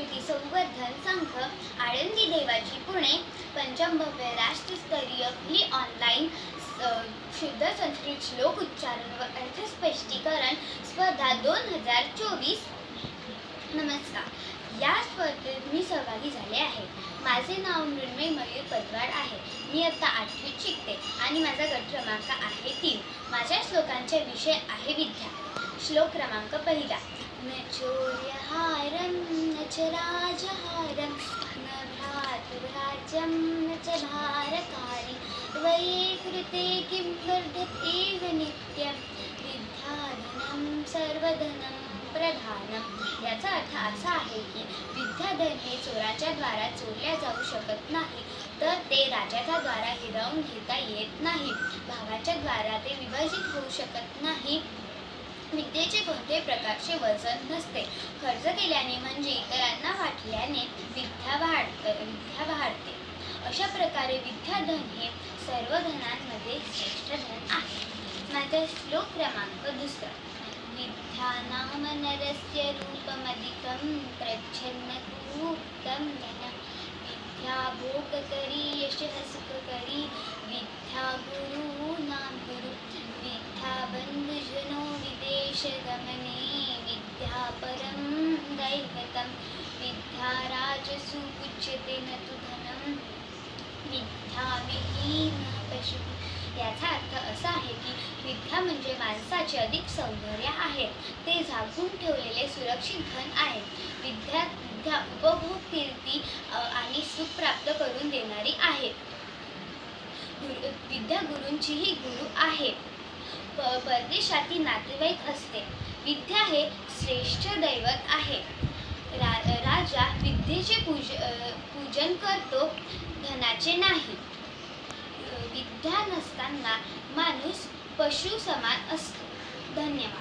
संस्कृती संवर्धन संघ आळंदी देवाची पुणे पंचमभव्य राष्ट्रस्तरीय ही ऑनलाईन शुद्ध संस्कृत श्लोक उच्चारण व अर्थस्पष्टीकरण स्पर्धा दोन हजार चोवीस. नमस्कार. या स्पर्धेत मी सहभागी झाले आहे. माझे नाव मृण्मय मयूर पदवाड आहे. मी आता आठवीत शिकते आणि माझा गट क्रमांक आहे तीन. माझ्या श्लोकांचे विषय आहे विद्या. श्लोक क्रमांक पहिला. न चोर्यहारं न राजहारं न भ्रातुराज्यं न च भारकारी त्वयि कृते किं वर्धतेव नित्यं विद्याधनं सर्वधनं प्रधानम याचा अर्थ असा आहे की विद्याधन हे चोराच्या द्वारा चोरल्या जाऊ शकत नाही तर ते राजाच्या द्वारा हिरावून घेता येत नाही. भावाच्या द्वारा ते विभाजित होऊ शकत नाही. विद्येचे कोणत्याही प्रकारचे वजन नसते. खर्च केल्याने म्हणजे इतरांना वाटल्याने विद्या वाढ विद्या वाढते. अशा प्रकारे विद्याधन हे सर्व धनांमध्ये श्रेष्ठ धन आहे. माझा श्लोक क्रमांक दुसरा. विद्या नाम नरस्य रूपमधिकं प्रच्छन्नतूक्तं धनं. विद्या भोगकरी यशः सुखकरी विद्या गुरूणां परं दैवतं विद्या उच्यते न तु धनं। विद्या विहीन पशु याचा अर्थ असा आहे की विद्या म्हणजे माणसाचे अधिक सौंदर्य आहे ते झाकून ठेवलेले सुरक्षित धन आहे. विद्या विद्या उपभोग कीर्ती आणि सुख प्राप्त करून देणारी आहे. गुरु विद्या गुरूंचीही गुरु आहे. प परदेशातील नातेवाईक असते. विद्या हे श्रेष्ठ दैवत आहे. रा राजा विद्येचे पूज पूजन करतो धनाचे नाही. विद्या नसताना माणूस पशु समान असतो. धन्यवाद.